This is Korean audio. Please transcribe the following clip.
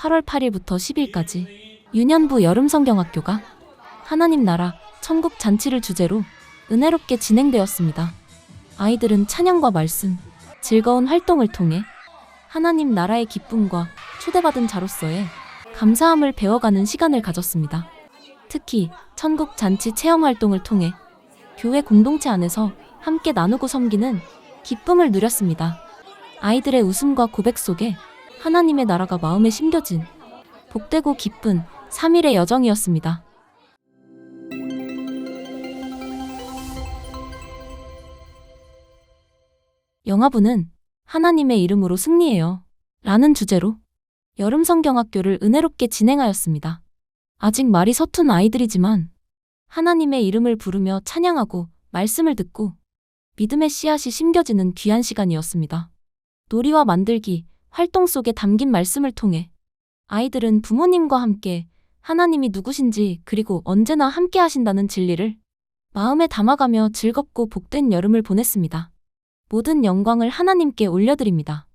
8월 8일부터 10일까지 유년부 여름성경학교가 하나님 나라 천국 잔치를 주제로 은혜롭게 진행되었습니다. 아이들은 찬양과 말씀, 즐거운 활동을 통해 하나님 나라의 기쁨과 초대받은 자로서의 감사함을 배워가는 시간을 가졌습니다. 특히 천국 잔치 체험 활동을 통해 교회 공동체 안에서 함께 나누고 섬기는 기쁨을 누렸습니다. 아이들의 웃음과 고백 속에 하나님의 나라가 마음에 심겨진 복되고 기쁜 3일의 여정이었습니다. 영화부는 하나님의 이름으로 승리해요. 라는 주제로 여름 성경학교를 은혜롭게 진행하였습니다. 아직 말이 서툰 아이들이지만 하나님의 이름을 부르며 찬양하고 말씀을 듣고 믿음의 씨앗이 심겨지는 귀한 시간이었습니다. 놀이와 만들기, 활동 속에 담긴 말씀을 통해 아이들은 부모님과 함께 하나님이 누구신지 그리고 언제나 함께 하신다는 진리를 마음에 담아가며 즐겁고 복된 여름을 보냈습니다. 모든 영광을 하나님께 올려드립니다.